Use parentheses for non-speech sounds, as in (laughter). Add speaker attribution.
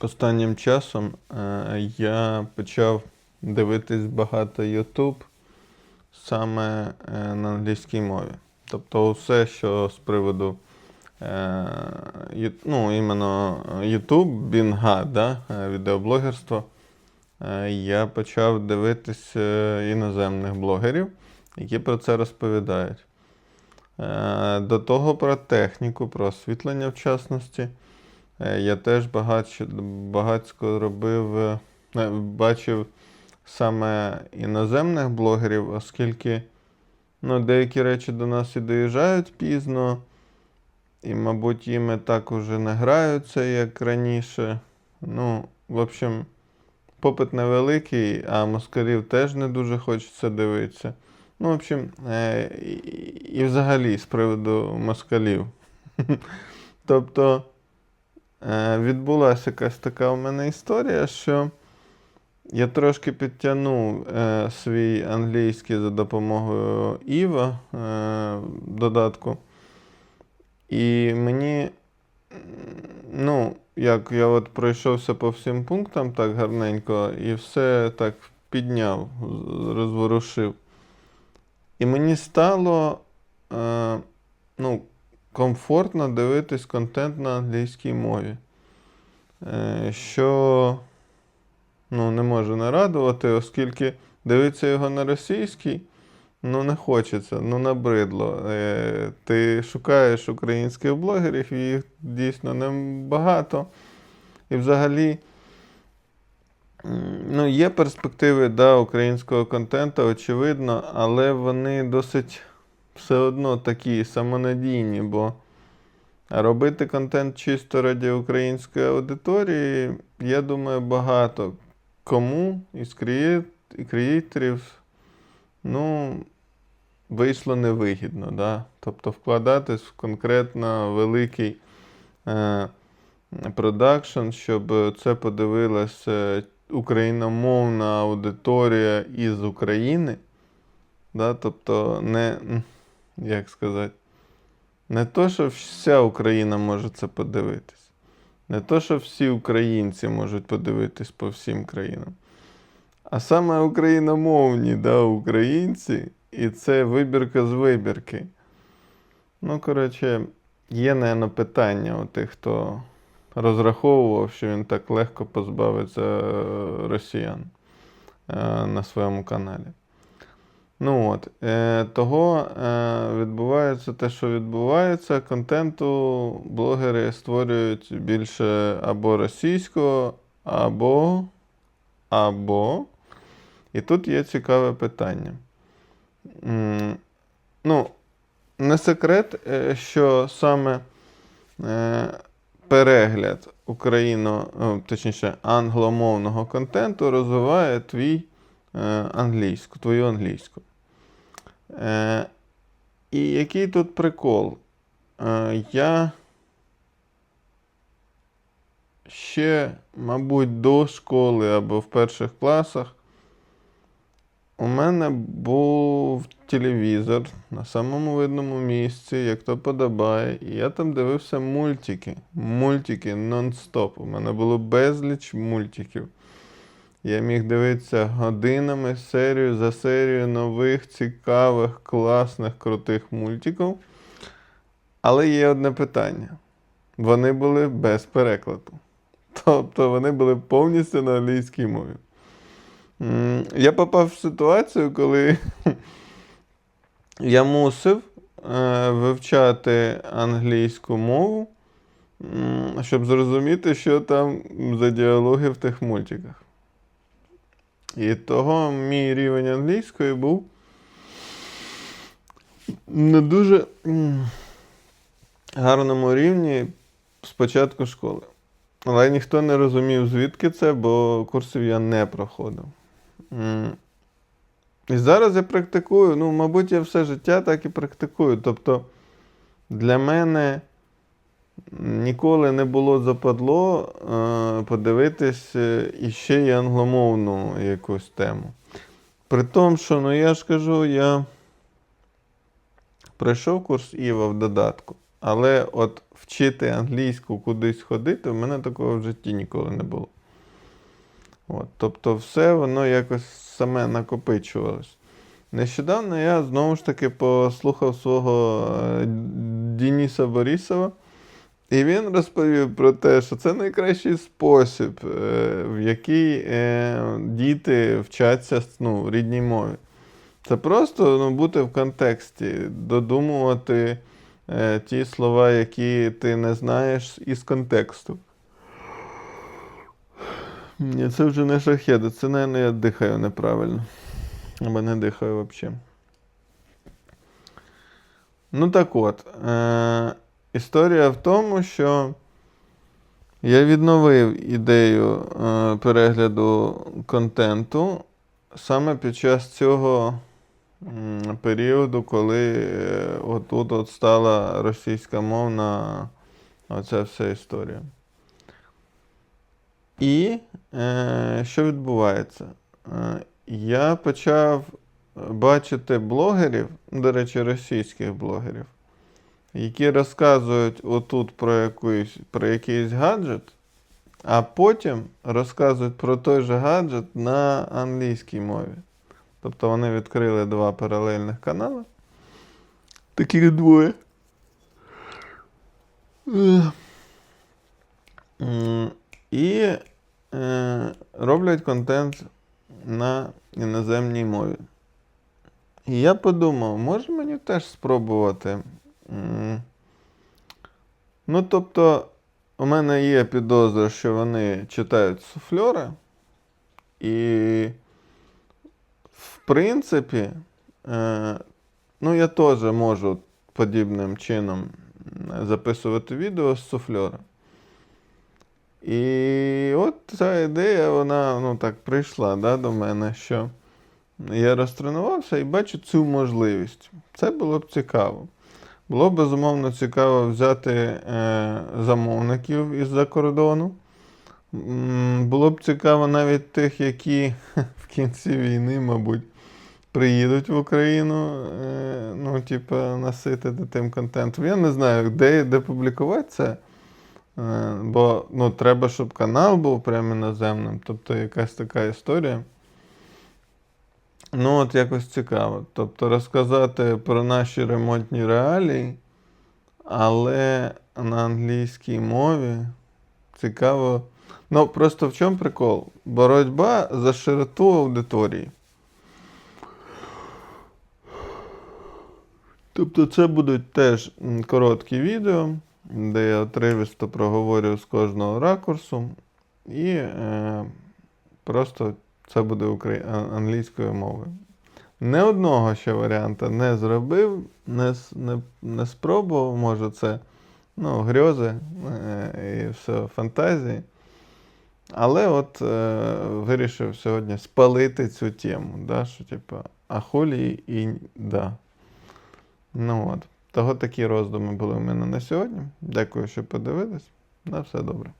Speaker 1: Останнім часом е, я почав дивитись багато YouTube саме е, на англійській мові. Тобто все, що з приводу е, ну, іменно YouTube, Бінга, да, відеоблогерство, я почав дивитись іноземних блогерів, які про це розповідають. До того про техніку, про освітлення в частності. Е, Я теж багатько робив, е, е, бачив саме іноземних блогерів, оскільки ну, деякі речі до нас і доїжджають пізно, і, мабуть, їм так уже не граються, як раніше. Ну, в общем, попит невеликий, а москалів теж не дуже хочеться дивитися. Ну, в общем, і взагалі з приводу москалів. (laughs) Тобто. Е, відбулася якась така у мене історія, що я трошки підтягнув е, свій англійський за допомогою Іва е, додатку. І мені, ну, як я от пройшовся по всім пунктам так гарненько, і все так підняв, розворушив. І мені стало е, ну, комфортно дивитись контент на англійській мові. Е, Що ну, не може не радувати, оскільки дивитися його на російській, ну не хочеться, ну набридло. Е, Ти шукаєш українських блогерів, їх дійсно небагато. І взагалі. Ну, є перспективи да, українського контенту, очевидно, але вони досить все одно такі самонадійні, бо робити контент чисто раді української аудиторії, я думаю, багато кому із креаторів ну, вийшло невигідно. Да? Тобто вкладатись в конкретно великий е, продакшн, щоб це подивилася україномовна аудиторія із України. Да? Тобто, не, як сказати, не то, що вся Україна може це подивитись. Не то, що всі українці можуть подивитись по всім країнам. А саме україномовні да, українці, і це вибірка з вибірки. Ну, коротше, є, напевно, питання у тих, хто розраховував, що він так легко позбавиться е, росіян е, на своєму каналі. Ну от, е, того е, відбувається те, що відбувається. Контенту блогери створюють більше або російського, або. або. І тут є цікаве питання. М, Ну, не секрет, е, що саме е, перегляд україно, точніше, англомовного контенту розвиває твій е, англійську, твою англійську. Е, і який тут прикол? Е, я ще, мабуть, до школи або в перших класах у мене був телевізор на самому видному місці, як то подобає. І я там дивився мультики. Мультики нон-стоп. У мене було безліч мультиків. Я міг дивитися годинами серію за серією нових, цікавих, класних, крутих мультиків. Але є одне питання. Вони були без перекладу. Тобто вони були повністю на англійській мові. Я попав в ситуацію, коли (laughs) я мусив е, вивчати англійську мову, щоб зрозуміти, що там за діалоги в тих мультиках. І того мій рівень англійської був на дуже гарному рівні з початку школи. Але ніхто не розумів, звідки це, бо курсів я не проходив. І зараз я практикую, ну, мабуть, я все життя так і практикую. Тобто для мене ніколи не було западло е, подивитись е, іще й англомовну якусь тему. При тому, що, ну я ж кажу, я пройшов курс Іва в додатку. Але от вчити англійську кудись ходити, в мене такого в житті ніколи не було. От, тобто, все воно якось саме накопичувалось. Нещодавно я знову ж таки послухав свого е, Дениса Борисова, і він розповів про те, що це найкращий спосіб, е, в який е, діти вчаться ну, рідній мові. Це просто ну, бути в контексті, додумувати е, ті слова, які ти не знаєш із контексту. Ні, це вже не шахеди, це, мабуть, я дихаю неправильно. Або не дихаю взагалі. Ну так от. Е- історія в тому, що я відновив ідею е- перегляду контенту саме під час цього періоду, коли е, отут от стала російськомовна оця вся історія. І е, що відбувається? Е, я почав бачити блогерів, до речі, російських блогерів, які розказують отут про, якусь, про якийсь гаджет, а потім розказують про той же гаджет на англійській мові. Тобто вони відкрили два паралельних канали. Таких двоє. І е, роблять контент на іноземній мові. І я подумав, може мені теж спробувати. Ну, тобто, у мене є підозра, що вони читають суфльори, і, в принципі, е, ну, я теж можу подібним чином записувати відео з суфльора. І от ця ідея, вона ну, так прийшла да, до мене, що я розтренувався і бачу цю можливість. Це було б цікаво. Було б безумовно цікаво взяти е, замовників із-за кордону. Було б цікаво навіть тих, які (laughs) в кінці війни, мабуть, приїдуть в Україну, е, ну, типу, наситити тим контентом. Я не знаю, де, де публікувати це. Е, Бо ну, треба, щоб канал був прямо іноземним, тобто якась така історія. Ну, от якось цікаво. Тобто розказати про наші ремонтні реалії, але на англійській мові цікаво. Ну, просто в чому прикол? Боротьба за широту аудиторії. Тобто це будуть теж короткі відео, де я отривісто проговорю з кожного ракурсу, і е, просто це буде укра... а- англійською мовою. Не одного ще варіанта не зробив, не, не, не спробував, може це ну, грьози е, і все фантазії. Але от е, вирішив сьогодні спалити цю тему, да, що типу, а і да. Ну от. Того такі роздуми були в мене на сьогодні. Дякую, що подивились. На все добре.